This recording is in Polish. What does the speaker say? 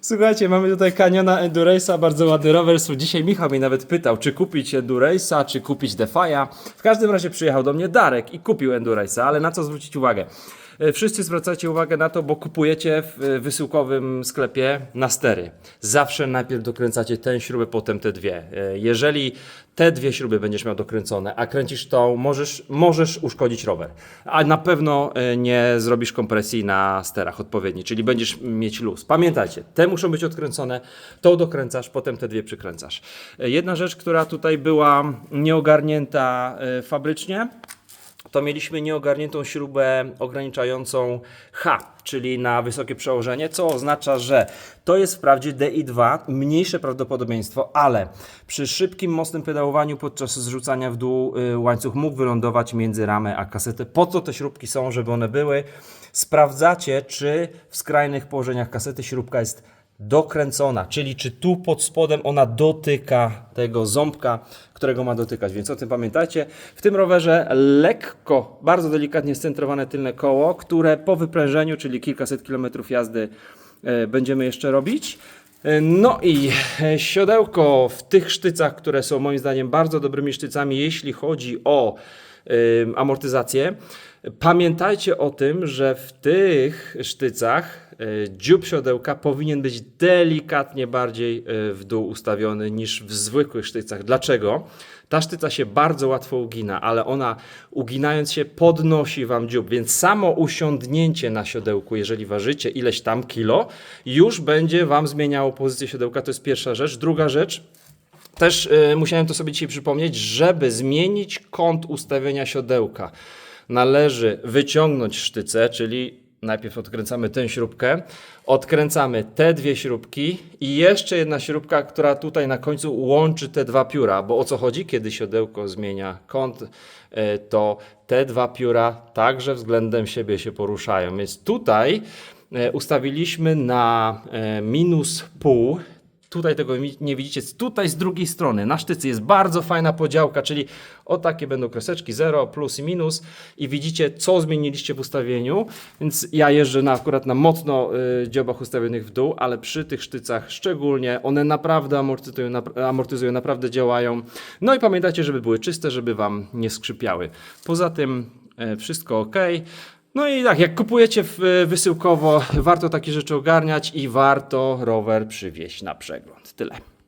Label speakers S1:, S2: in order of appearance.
S1: Słuchajcie, mamy tutaj Caniona Endurace'a, bardzo ładny rower. Dzisiaj Michał mnie nawet pytał, czy kupić Endurace'a, czy kupić Defi'a. W każdym razie przyjechał do mnie Darek i kupił Endurace'a, ale na co zwrócić uwagę? E, Wszyscy zwracacie uwagę na to, bo kupujecie w e, wysyłkowym sklepie na stery. Zawsze najpierw dokręcacie tę śrubę, potem te dwie. E, Jeżeli te dwie śruby będziesz miał dokręcone, a kręcisz tą, możesz, możesz uszkodzić rower. A na pewno nie zrobisz kompresji na sterach odpowiedniej, czyli będziesz mieć luz. Pamiętajcie, te muszą być odkręcone, tą dokręcasz, potem te dwie przykręcasz. E, Jedna rzecz, która tutaj była nieogarnięta e, fabrycznie, to mieliśmy nieogarniętą śrubę ograniczającą H, czyli na wysokie przełożenie, co oznacza, że to jest wprawdzie DI2, mniejsze prawdopodobieństwo, ale przy szybkim, mocnym pedałowaniu podczas zrzucania w dół y, łańcuch mógł wylądować między ramę a kasetę. Po co te śrubki są, żeby one były? Sprawdzacie, czy w skrajnych położeniach kasety śrubka jest dokręcona, czyli czy tu pod spodem ona dotyka tego ząbka, którego ma dotykać. Więc o tym pamiętajcie. W tym rowerze lekko, bardzo delikatnie scentrowane tylne koło, które po wyprężeniu, czyli kilkaset kilometrów jazdy, e, będziemy jeszcze robić. E, No i siodełko w tych sztycach, które są moim zdaniem bardzo dobrymi sztycami, jeśli chodzi o amortyzację. Pamiętajcie o tym, że w tych sztycach dziób siodełka powinien być delikatnie bardziej y, w dół ustawiony niż w zwykłych sztycach. Dlaczego? Ta sztyca się bardzo łatwo ugina, ale ona uginając się podnosi Wam dziób, więc samo usiądnięcie na siodełku, jeżeli ważycie ileś tam kilo, już będzie Wam zmieniało pozycję siodełka. To jest pierwsza rzecz. Druga rzecz, też y, musiałem to sobie dzisiaj przypomnieć, żeby zmienić kąt ustawienia siodełka. Należy wyciągnąć sztycę, czyli najpierw odkręcamy tę śrubkę, odkręcamy te dwie śrubki i jeszcze jedna śrubka, która tutaj na końcu łączy te dwa pióra, bo o co chodzi? Kiedy siodełko zmienia kąt, y, to te dwa pióra także względem siebie się poruszają. Więc tutaj y, ustawiliśmy na y, minus pół, Tutaj tego nie widzicie. Tutaj z drugiej strony na sztycy jest bardzo fajna podziałka, czyli o takie będą kreseczki 0, plus i minus i widzicie co zmieniliście w ustawieniu. Więc ja jeżdżę na, akurat na mocno y, dziobach ustawionych w dół, ale przy tych sztycach szczególnie one naprawdę amortyzują, nap- amortyzują, naprawdę działają. No i pamiętajcie, żeby były czyste, żeby Wam nie skrzypiały. Poza tym e, wszystko ok. No i tak, jak kupujecie w- wysyłkowo, warto takie rzeczy ogarniać i warto rower przywieźć na przegląd. Tyle.